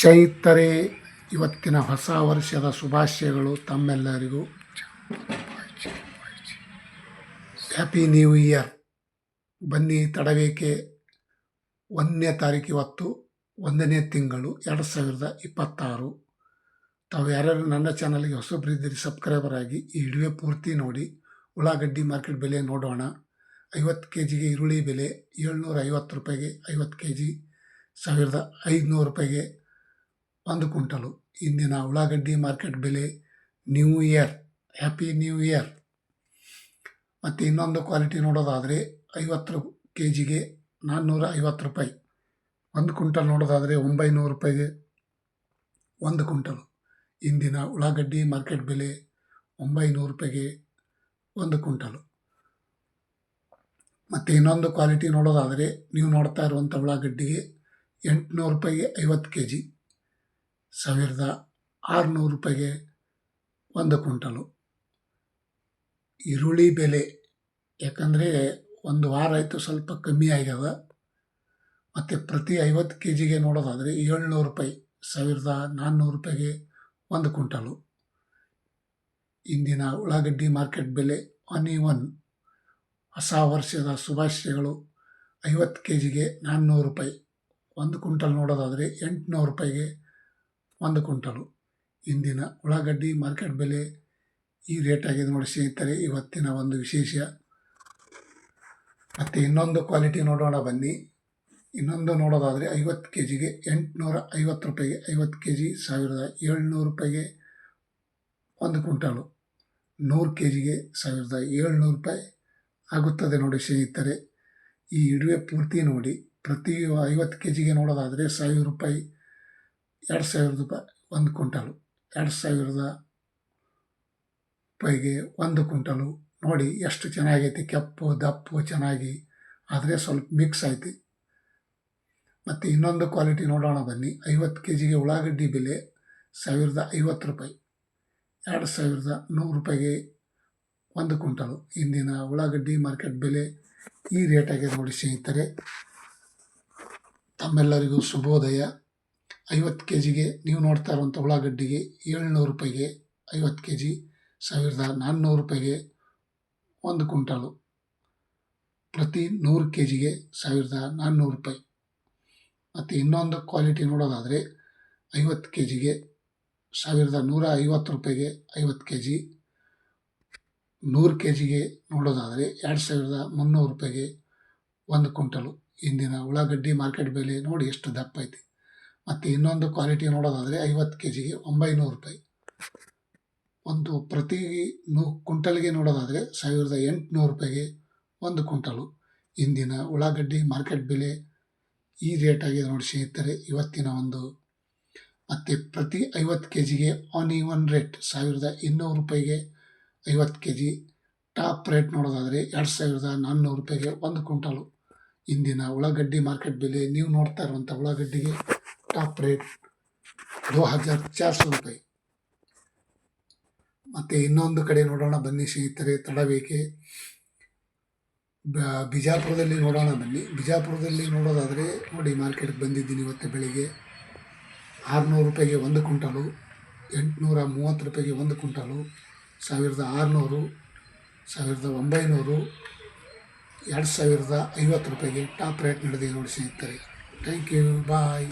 ಸ್ನೇಹಿತರೆ ಇವತ್ತಿನ ಹೊಸ ವರ್ಷದ ಶುಭಾಶಯಗಳು ತಮ್ಮೆಲ್ಲರಿಗೂ. Happy new year. ಬನ್ನಿ ತಡವೇಕೆ. ಒಂದನೇ ತಾರೀಕು ಇವತ್ತು, ಒಂದನೇ ತಿಂಗಳು ಎರಡು ಸಾವಿರದ ಇಪ್ಪತ್ತಾರು. ತಾವು ಯಾರ್ಯಾರು ನನ್ನ ಚಾನಲ್ಗೆ ಹೊಸಬ್ರಿದ್ದೀರಿ, ಸಬ್ಸ್ಕ್ರೈಬರ್ ಆಗಿ ಈ ವಿಡಿಯೋ ಪೂರ್ತಿ ನೋಡಿ. ಉಳ್ಳಾಗಡ್ಡಿ ಮಾರ್ಕೆಟ್ ಬೆಲೆ ನೋಡೋಣ. ಐವತ್ತು ಕೆ ಜಿಗೆ ಈರುಳ್ಳಿ ಬೆಲೆ ಏಳ್ನೂರ ಐವತ್ತು ರೂಪಾಯಿಗೆ ಐವತ್ತು ಕೆ ಜಿ ಸಾವಿರದ ಐದುನೂರು ರೂಪಾಯಿಗೆ ಒಂದು ಕ್ವಿಂಟಲು ಇಂದಿನ ಉಳ್ಳಾಗಡ್ಡಿ ಮಾರ್ಕೆಟ್ ಬೆಲೆ new year, happy new year. ಮತ್ತು ಇನ್ನೊಂದು ಕ್ವಾಲಿಟಿ ನೋಡೋದಾದರೆ ಐವತ್ತು ಕೆ ಜಿಗೆ ನಾನ್ನೂರ ಐವತ್ತು ರೂಪಾಯಿ. ಒಂದು ಕ್ವಿಂಟಲ್ ನೋಡೋದಾದರೆ ಒಂಬೈನೂರು ರೂಪಾಯಿಗೆ ಒಂದು ಕ್ವಿಂಟಲು. ಇಂದಿನ ಉಳ್ಳಾಗಡ್ಡಿ ಮಾರ್ಕೆಟ್ ಬೆಲೆ ಒಂಬೈನೂರು ರೂಪಾಯಿಗೆ ಒಂದು ಕ್ವಿಂಟಲು. ಮತ್ತು ಇನ್ನೊಂದು ಕ್ವಾಲಿಟಿ ನೋಡೋದಾದರೆ ನೀವು ನೋಡ್ತಾ ಇರುವಂಥ ಉಳ್ಳಾಗಡ್ಡಿಗೆ ಎಂಟುನೂರು ರೂಪಾಯಿಗೆ ಐವತ್ತು ಕೆ ಜಿ ಸಾವಿರದ ಆರುನೂರು ರೂಪಾಯಿಗೆ ಒಂದು ಕ್ವಿಂಟಲು. ಈರುಳ್ಳಿ ಬೆಲೆ, ಯಾಕಂದರೆ ಒಂದು ವಾರ ಆಯಿತು ಸ್ವಲ್ಪ ಕಮ್ಮಿ ಆಗ್ಯದ ಮತ್ತು ಪ್ರತಿ ಐವತ್ತು ಕೆ ಜಿಗೆ ನೋಡೋದಾದರೆ ಏಳ್ನೂರು ರೂಪಾಯಿ, ಸಾವಿರದ ನಾನ್ನೂರು ರೂಪಾಯಿಗೆ ಒಂದು ಕ್ವಿಂಟಲು. ಇಂದಿನ ಉಳ್ಳಾಗಡ್ಡಿ ಮಾರ್ಕೆಟ್ ಬೆಲೆ ಒನ್ ಇ ಒನ್. ಹೊಸ ವರ್ಷದ ಶುಭಾಶಯಗಳು. ಐವತ್ತು ಕೆ ಜಿಗೆ ನಾನ್ನೂರು ರೂಪಾಯಿ. ಒಂದು ಕ್ವಿಂಟಲ್ ನೋಡೋದಾದರೆ ಎಂಟುನೂರು ರೂಪಾಯಿಗೆ ಒಂದು ಕ್ವಿಂಟಲು. ಇಂದಿನ ಉಳ್ಳಾಗಡ್ಡಿ ಮಾರ್ಕೆಟ್ ಬೆಲೆ ಈ ರೇಟ್ ಆಗಿದೆ ನೋಡಿ ಸ್ನೇಹಿತರೆ, ಇವತ್ತಿನ ಒಂದು ವಿಶೇಷ. ಮತ್ತು ಇನ್ನೊಂದು ಕ್ವಾಲಿಟಿ ನೋಡೋಣ ಬನ್ನಿ. ಇನ್ನೊಂದು ನೋಡೋದಾದರೆ ಐವತ್ತು ಕೆ ಜಿಗೆ ಎಂಟುನೂರ ಐವತ್ತು ರೂಪಾಯಿಗೆ, ಐವತ್ತು ಕೆ ಜಿ ಸಾವಿರದ ಏಳ್ನೂರು ರೂಪಾಯಿಗೆ ಒಂದು ಕ್ವಿಂಟಲು. ನೂರು ಕೆ ಜಿಗೆ ಸಾವಿರದ ಏಳ್ನೂರು ರೂಪಾಯಿ ಆಗುತ್ತದೆ ನೋಡಿ ಸ್ನೇಹಿತರೆ. ಈ ಇಡುವೆ ಪೂರ್ತಿ ನೋಡಿ. ಪ್ರತಿ ಐವತ್ತು ಕೆ ಜಿಗೆ ನೋಡೋದಾದರೆ ಸಾವಿರ ರೂಪಾಯಿ ಎರಡು ಸಾವಿರದ ರೂಪಾಯಿ ಒಂದು ಕ್ವಿಂಟಲು. ಎರಡು ಸಾವಿರದ ರೂಪಾಯಿಗೆ ಒಂದು ಕ್ವಿಂಟಲು. ನೋಡಿ ಎಷ್ಟು ಚೆನ್ನಾಗೈತಿ, ಕೆಪ್ಪು, ದಪ್ಪು ಚೆನ್ನಾಗಿ. ಆದರೆ ಸ್ವಲ್ಪ ಮಿಕ್ಸ್ ಐತಿ ಮತ್ತು ಇನ್ನೊಂದು ಕ್ವಾಲಿಟಿ ನೋಡೋಣ ಬನ್ನಿ. ಐವತ್ತು ಕೆ ಜಿಗೆ ಉಳ್ಳಾಗಡ್ಡಿ ಬೆಲೆ ಸಾವಿರದ ಐವತ್ತು ರೂಪಾಯಿ. ಎರಡು ಸಾವಿರದ ನೂರು ರೂಪಾಯಿಗೆ ಒಂದು ಕ್ವಿಂಟಲು. ಇಂದಿನ ಉಳ್ಳಾಗಡ್ಡಿ ಮಾರ್ಕೆಟ್ ಬೆಲೆ ಈ ರೇಟ್ ಆಗಿದೆ ನೋಡಿ ಸ್ನೇಹಿತರೆ. ತಮ್ಮೆಲ್ಲರಿಗೂ ಶುಭೋದಯ. ಐವತ್ತು ಕೆ ಜಿಗೆ ನೀವು ನೋಡ್ತಾ ಇರುವಂಥ ಉಳ್ಳಾಗಡ್ಡಿಗೆ ಏಳ್ನೂರು ರೂಪಾಯಿಗೆ ಐವತ್ತು ಕೆ ಜಿ ಸಾವಿರದ ನಾನ್ನೂರು ರೂಪಾಯಿಗೆ ಒಂದು ಕ್ವಿಂಟಲು. ಪ್ರತಿ ನೂರು ಕೆ ಜಿಗೆ ಸಾವಿರದ ನಾನ್ನೂರು ರೂಪಾಯಿ. ಮತ್ತು ಇನ್ನೊಂದು ಕ್ವಾಲಿಟಿ ನೋಡೋದಾದರೆ ಐವತ್ತು ಕೆ ಜಿಗೆ ಸಾವಿರದ ನೂರ ಐವತ್ತು ರೂಪಾಯಿಗೆ ಐವತ್ತು ಕೆ ಜಿ ನೂರು ಕೆ ಜಿಗೆ ನೋಡೋದಾದರೆ ಎರಡು ಸಾವಿರದ ಮುನ್ನೂರು ರೂಪಾಯಿಗೆ ಒಂದು ಕ್ವಿಂಟಲು. ಇಂದಿನ ಉಳ್ಳಾಗಡ್ಡಿ ಮಾರ್ಕೆಟ್ ಬೆಲೆ ನೋಡಿ ಎಷ್ಟು ದಪ್ಪ ಐತಿ. ಮತ್ತು ಇನ್ನೊಂದು ಕ್ವಾಲಿಟಿ ನೋಡೋದಾದರೆ ಐವತ್ತು ಕೆ ಜಿಗೆ ಒಂಬೈನೂರು ರೂಪಾಯಿ. ಒಂದು ಪ್ರತಿ ನೂ ಕುಂಟಲ್ಗೆ ನೋಡೋದಾದರೆ ಸಾವಿರದ ಎಂಟುನೂರು ರೂಪಾಯಿಗೆ ಒಂದು ಕುಂಟಲು ಇಂದಿನ ಉಳ್ಳಾಗಡ್ಡಿ ಮಾರ್ಕೆಟ್ ಬೆಲೆ ಈ ರೇಟಾಗಿ ನೋಡಿ ಸ್ನೇಹಿತರೆ, ಇವತ್ತಿನ ಒಂದು. ಮತ್ತು ಪ್ರತಿ ಐವತ್ತು ಕೆ ಜಿಗೆ ಆನ್ ಈ ಒನ್ ರೇಟ್ ಸಾವಿರದ ಇನ್ನೂರು ರೂಪಾಯಿಗೆ ಐವತ್ತು ಕೆ ಜಿ ಟಾಪ್ ರೇಟ್ ನೋಡೋದಾದರೆ ಎರಡು ಸಾವಿರದ ನಾನ್ನೂರು ರೂಪಾಯಿಗೆ ಒಂದು ಕ್ವಿಂಟಲು. ಇಂದಿನ ಉಳ್ಳಾಗಡ್ಡಿ ಮಾರ್ಕೆಟ್ ಬೆಲೆ ನೀವು ನೋಡ್ತಾ ಇರುವಂಥ ಉಳ್ಳಾಗಡ್ಡಿಗೆ ರೇಟ್ ದೋ ಹಜಾರ್ ಚಾರ್ ಸौ ರೂಪಾಯಿ ಮತ್ತು ಇನ್ನೊಂದು ಕಡೆ ನೋಡೋಣ ಬನ್ನಿ ಸ್ನೇಹಿತರೆ ತಡಬೇಕೆ ಬಿಜಾಪುರದಲ್ಲಿ ನೋಡೋಣ ಬನ್ನಿ. ಬಿಜಾಪುರದಲ್ಲಿ ನೋಡೋದಾದರೆ ನೋಡಿ ಮಾರ್ಕೆಟ್ಗೆ ಬಂದಿದ್ದೀನಿ ಇವತ್ತು ಬೆಳಿಗ್ಗೆ. ಆರುನೂರು ರೂಪಾಯಿಗೆ ಒಂದು ಕ್ವಿಂಟಲು, ಎಂಟುನೂರ ಮೂವತ್ತು ರೂಪಾಯಿಗೆ ಒಂದು ಕ್ವಿಂಟಲು, ಸಾವಿರದ ಆರುನೂರು, ಸಾವಿರದ ಒಂಬೈನೂರು, ಎರಡು ಸಾವಿರದ ಐವತ್ತು ರೂಪಾಯಿಗೆ ಟಾಪ್ ರೇಟ್ ನಡೆದಿದೆ ನೋಡಿ ಸ್ನೇಹಿತರೆ. Thank you bye